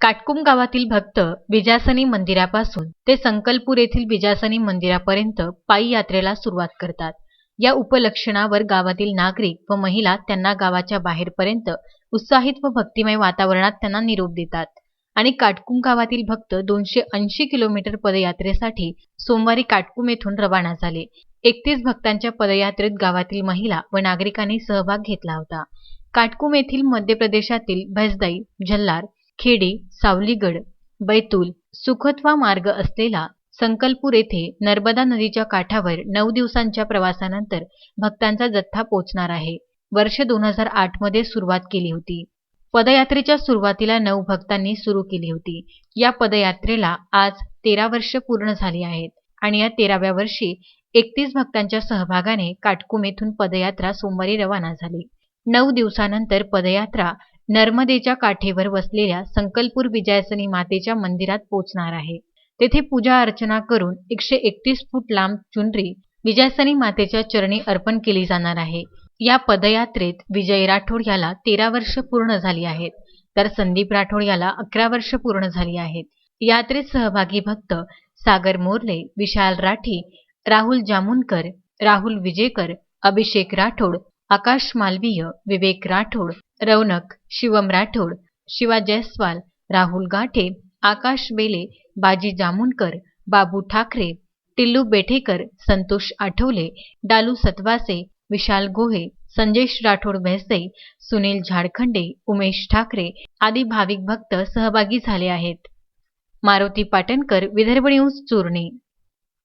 काटकुम गावातील भक्त बिजासनी मंदिरापासून ते संकलपूर येथील बिजासनी मंदिरापर्यंत पायी यात्रेला सुरुवात करतात. या उपलक्षणावर गावातील नागरिक व महिला त्यांना गावाच्या बाहेरपर्यंत उत्साहित व भक्तिमय वातावरणात त्यांना निरोप देतात आणि काटकुम गावातील भक्त दोनशे ऐंशी किलोमीटर पदयात्रेसाठी सोमवारी काटकुम येथून रवाना झाले. एकतीस भक्तांच्या पदयात्रेत गावातील महिला व नागरिकांनी सहभाग घेतला होता. काटकुम येथील मध्य प्रदेशातील भैसदाई झल्लार खेडे सावलीगड बैतूल सुखतवा मार्ग असलेला संकलपूर येथे नर्मदा नदीच्या काठावर नऊ दिवसांच्या प्रवासानंतर भक्तांचा जथ्था पोचणार आहे. वर्ष दोन हजार आठमध्ये सुरुवात केली होती. पदयात्रेच्या सुरुवातीला नऊ भक्तांनी सुरू केली होती. या पदयात्रेला आज तेरा वर्ष पूर्ण झाली आहेत आणि या तेराव्या वर्षी एकतीस भक्तांच्या सहभागाने काटकुम येथून पदयात्रा सोमवारी रवाना झाली. नऊ दिवसानंतर पदयात्रा नर्मदेच्या काठेवर वसलेल्या संकलपूर विजयासनी मातेच्या मंदिरात पोचणार आहे. तेथे पूजा अर्चना करून एकशे एकतीस फूट लांब चुनरी विजयासनी मातेच्या चरणी अर्पण केली जाणार आहे. या पदयात्रेत विजय राठोड याला तेरा वर्ष पूर्ण झाली आहेत तर संदीप राठोड याला अकरा वर्ष पूर्ण झाली आहेत. यात्रेत सहभागी भक्त सागर मोर्ले विशाल राठी राहुल जामुनकर राहुल विजेकर अभिषेक राठोड आकाश मालवीय विवेक राठोड रौनक शिवम राठोड शिवा जयस्वाल राहुल गाठे आकाश बेले बाजी जामुनकर बाबू ठाकरे टिल्लू बेठेकर संतोष आठवले डालू सतवासे विशाल गोहे संजेश राठोड भैसे सुनील झाडखंडे उमेश ठाकरे आदी भाविक भक्त सहभागी झाले आहेत. मारुती पाटणकर विदर्भ न्यूज चूर्णी.